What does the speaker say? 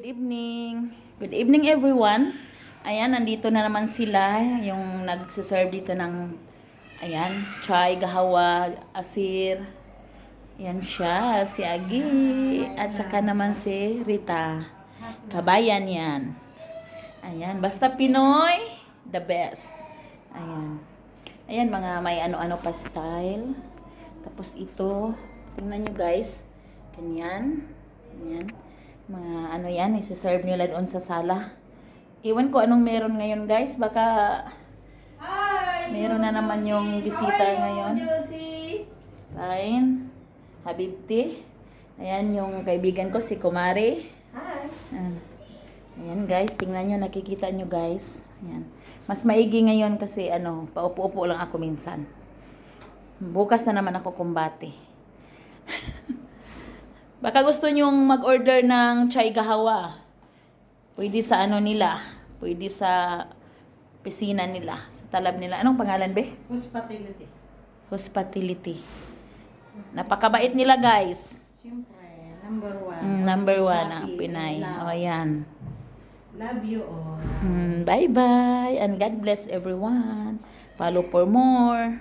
Good evening. Good evening everyone. Ayan, nandito na naman sila, yung nagsiserve dito ng, ayan, chai, gahawa, asir. Yan siya, si Agi. At saka naman si Rita. Kabayan yan. Ayan, basta Pinoy, the best. Ayan. Ayan, mga may ano-ano pa style. Tapos ito, tingnan nyo guys. Ganyan. Ano yan, isi-serve nila doon sa sala. Iwan ko anong meron ngayon guys. Baka Hi! meron na naman yung bisita ngayon. Josie! Fine. Habibti. Ayan yung kaibigan ko, si Kumari. Hi! Ayan. Ayan guys, tingnan nyo, nakikita nyo guys. Ayan. Mas maigi ngayon kasi ano, paupo-upo lang ako minsan. Bukas na naman ako kumbate. Baka gusto nyong mag-order ng chai gahawa. Pwede sa ano nila. Pwede sa pisina nila. Sa talab nila. Anong pangalan be? Hospitality. Hospitality. Napakabait nila guys. Siyempre, number one. Mm, number one ang Happy, Pinay. Love, O yan. love you all. Mm, bye-bye and God bless everyone. Follow for more.